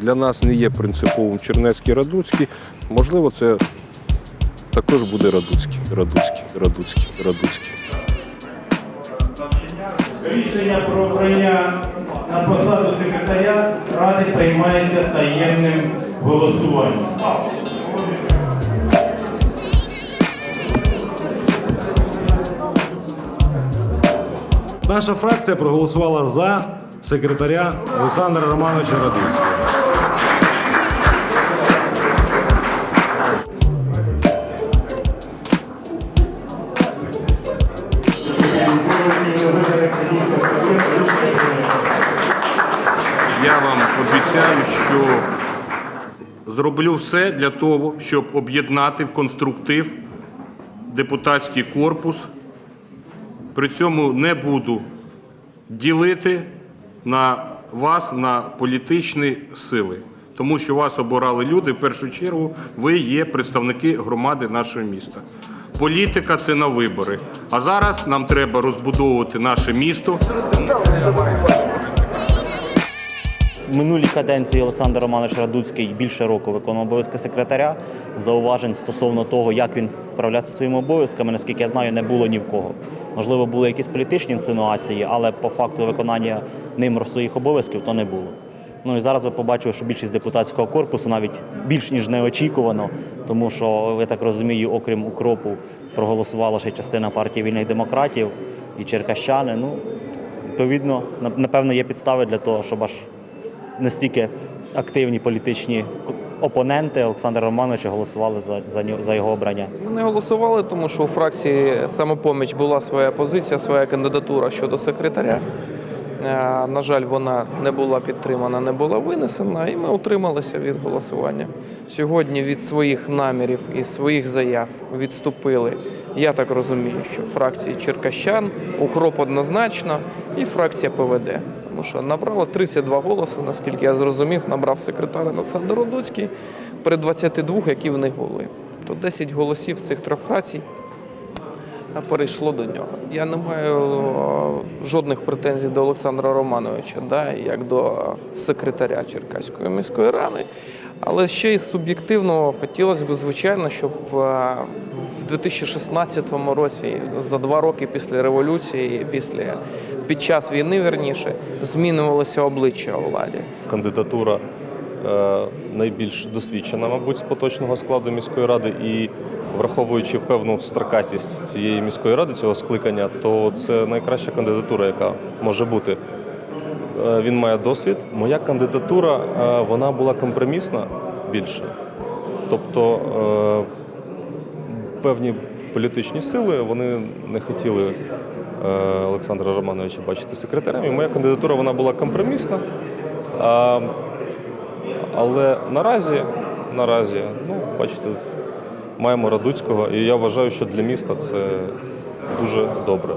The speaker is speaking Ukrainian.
Для нас не є принциповим Чернецький Радуцький. Можливо, це також буде Радуцький, Радуцький, Радуцький, Радуцький. Рішення про обрання на посаду секретаря Ради приймається таємним голосуванням. Наша фракція проголосувала за секретаря Олександра Романовича Радуцького. Я вам обіцяю, що зроблю все для того, щоб об'єднати в конструктив депутатський корпус. При цьому не буду ділити на вас на політичні сили, тому що вас обирали люди. В першу чергу ви є представники громади нашого міста. Політика це на вибори. А зараз нам треба розбудовувати наше місто. Минулій каденції Олександр Романович Радуцький більше року виконував обов'язки секретаря. Зауважень стосовно того, як він справлявся зі своїми обов'язками, наскільки я знаю, не було ні в кого. Можливо, були якісь політичні інсинуації, але по факту виконання ним своїх обов'язків то не було. Ну і зараз ви побачили, що більшість депутатського корпусу навіть більш ніж неочікувано, тому що я так розумію, окрім укропу проголосувала ще частина партії вільних демократів і черкащани. Ну відповідно, напевно, є підстави для того, щоб аж настільки активні політичні опоненти Олександра Романовича голосували за, за, за його обрання. Ми не голосували, тому що у фракції самопоміч була своя позиція, своя кандидатура щодо секретаря. Е, На жаль, вона не була підтримана, не була винесена, і ми утрималися від голосування. Сьогодні від своїх намірів і своїх заяв відступили. Я так розумію, що фракції Черкащан, Укроп однозначно і фракція ПВД. Тому що набрало 32 голоси, наскільки я зрозумів, набрав секретар Олександр Рудуцький при 22, які в них були. То 10 голосів цих трьох фракцій перейшло до нього. Я не маю е, жодних претензій до Олександра Романовича, да, як до секретаря Черкаської міської ради. Але ще й суб'єктивно хотілося б, звичайно, щоб е, в 2016 році, за два роки після революції, після під час війни, верніше, змінювалося обличчя у владі. кандидатура е, найбільш досвідчена, мабуть, з поточного складу міської ради. І враховуючи певну строкатість цієї міської ради, цього скликання, то це найкраща кандидатура, яка може бути. Е, Він має досвід. Моя кандидатура е, вона була компромісна більше. Тобто е, певні політичні сили вони не хотіли Олександра Романовича бачити секретарем. І моя кандидатура вона була компромісна. Але наразі, наразі, ну, бачите, маємо Радуцького, і я вважаю, що для міста це дуже добре.